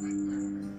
う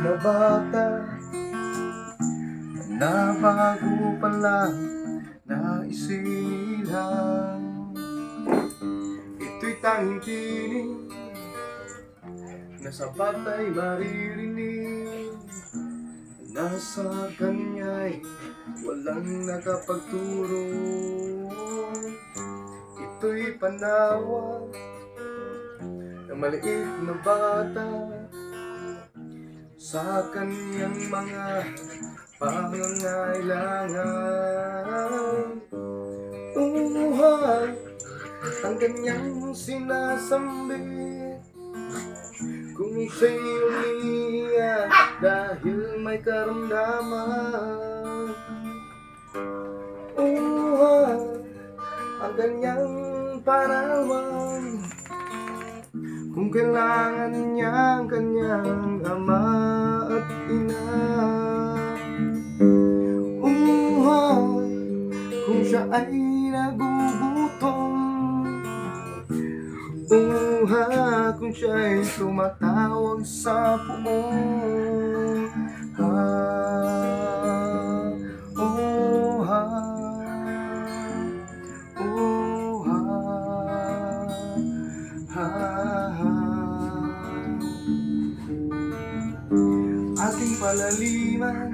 na bata na bago pa lang na isinilang Ito'y tanging tinig na sa batay maririnig Nasa kanya'y walang nakapagturo. Ito'y panawag ng maliit na bata sa kanyang mga pangangailangan. Uhay ang kanyang sinasambit kung siya'y umiiyak dahil may karamdaman. Kung kailangan niya ang kanyang ama at ina. Umuhay kung siya ay nagugutom. Umuha kung siya ay tumatawag sa puong. Ha, oh, palaliman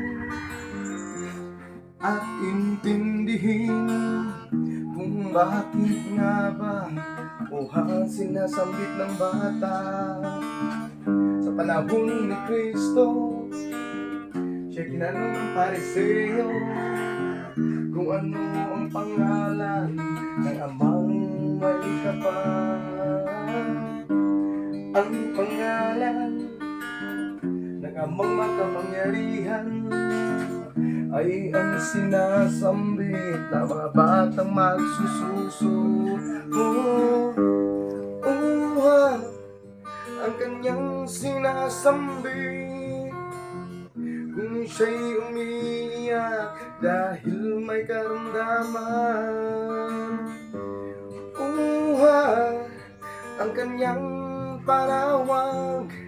at intindihin kung bakit nga ba uhang sinasambit ng bata. Sa panahon ni Kristo siya ginanong ng pariseo. Kung ano ang pangalan ng amang may kapal ang ng amang makapangyarihan ay ang sinasambit na mga batang magsususo. Oh, oh, ang kanyang sinasambit kung siya'y umiiyak dahil may karamdaman. Uha ang kanyang parawag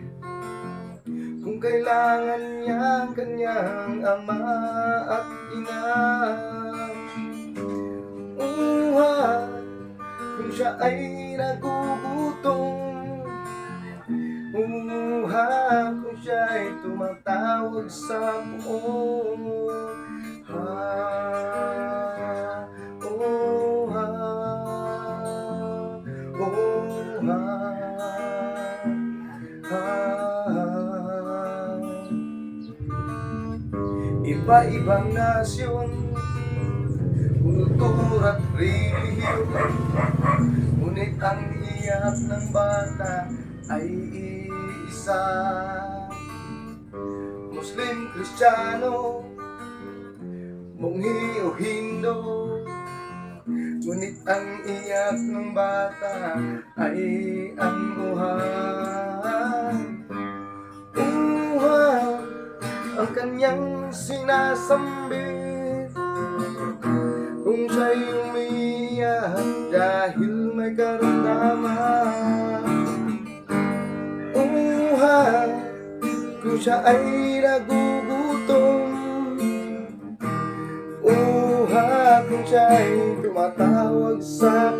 kailangan niya ang kanyang ama at ina. Uha kung siya ay nagugutom. Umuha kung siya ay tumatawag sa puong Ha, Iba-ibang nasyon Kultura at relihiyon. Ngunit ang iyak ng bata ay iisa Muslim, Kristiyano Munghi o Hindo Ngunit ang iyak ng bata ay ang uhan Uhan ang kanyang sinasambit Kung siya'y umiiyak dahil may karamdaman Uhan kung siya ay nagugutom Uha kung siya'y tumatawag sa